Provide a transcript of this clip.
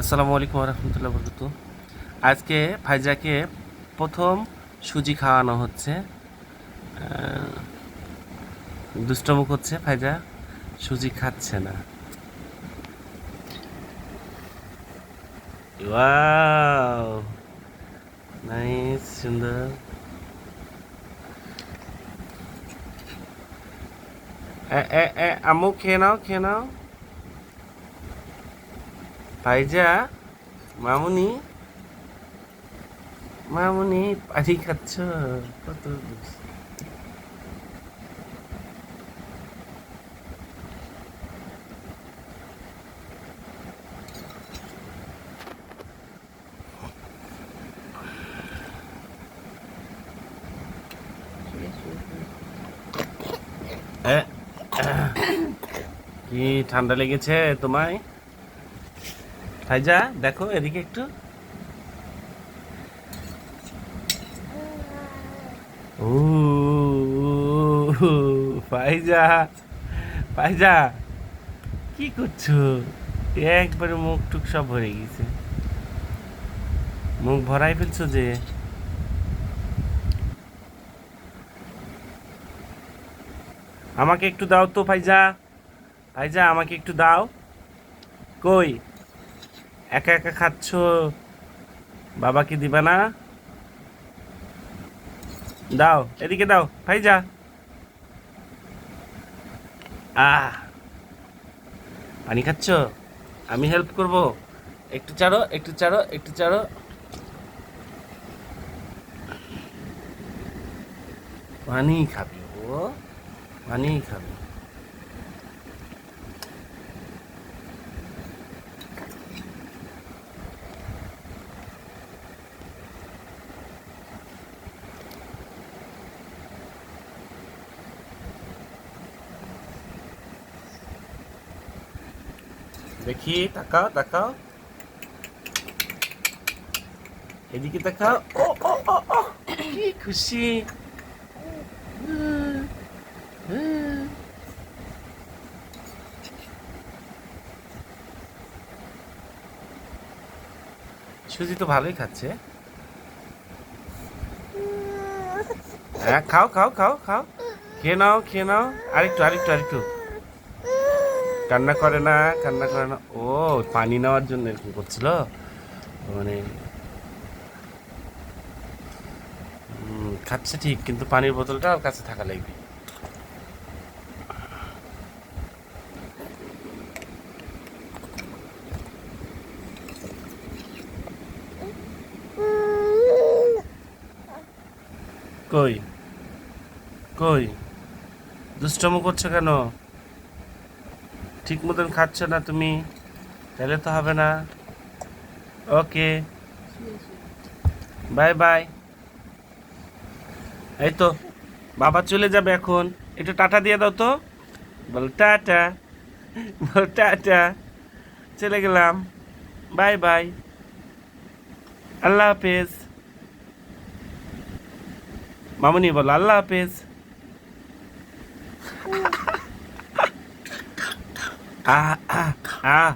আসসালামু আলাইকুম রহমতুল্লাহ বরকত আজকে ফাইজাকে প্রথম সুজি খাওয়ানো হচ্ছে। দুষ্টমুখ হচ্ছে ফাইজা, সুজি খাচ্ছে না। ওয়াও সুন্দর। আম্মু, খেয়ে নাও খেয়ে নাও। ফাইজা মামুনি মামুনি পানি খাচ্ছ? কত কি ঠান্ডা লেগেছে তোমায়? ফাইজা দেখো এদিকে একটু। ও, ফাইজা ফাইজা, কি করছ? একবারে মুখ টুক সব ভরে গেছে। মুখ ভরাই ফেলছো যে? আমাকে একটু দাও তো, ফাইজা। ফাইজা, আমাকে একটু দাও। কই? একা একা খাচ্ছ? বাবা কি দিবা না? দাও, এদিকে দাও ভাই যা আহ, পানি খাচ্ছ? আমি হেল্প করব। একটু চারো একটু চারো একটু চারো পানি খাবি ও, পানি খাবি। দেখি, তাকাও তাকাও। এদিকে তাকাও। ও ও ও ও, কি খুশি। সুজি তো ভালোই খাচ্ছে। হ্যাঁ খাও খাও খাও খাও। খেয়ে নাও খেয়ে নাও। আরেকটু আরেকটু আরেকটু। কান্না করে না, কান্না করে না। ও, পানি নেওয়ার জন্য এরকম করছিল? মানে খাচ্ছে ঠিক, কিন্তু পানির বোতলটা ওর কাছে থাকা লাগবে। কই? কই? দুষ্টমো করছ কেন? ঠিক মতন খাচ্ছ না তুমি, তাহলে তো হবে না। ওকে। Bye bye. এই তো, বাবা চলে যাবে এখন। একটু টাটা দিয়ে দাও তো। বল টাটা বল টাটা। চলে গেলাম। Bye bye. আল্লাহ হাফেজ। মামুনি বল, আল্লাহ হাফেজ। আহ আহ আহ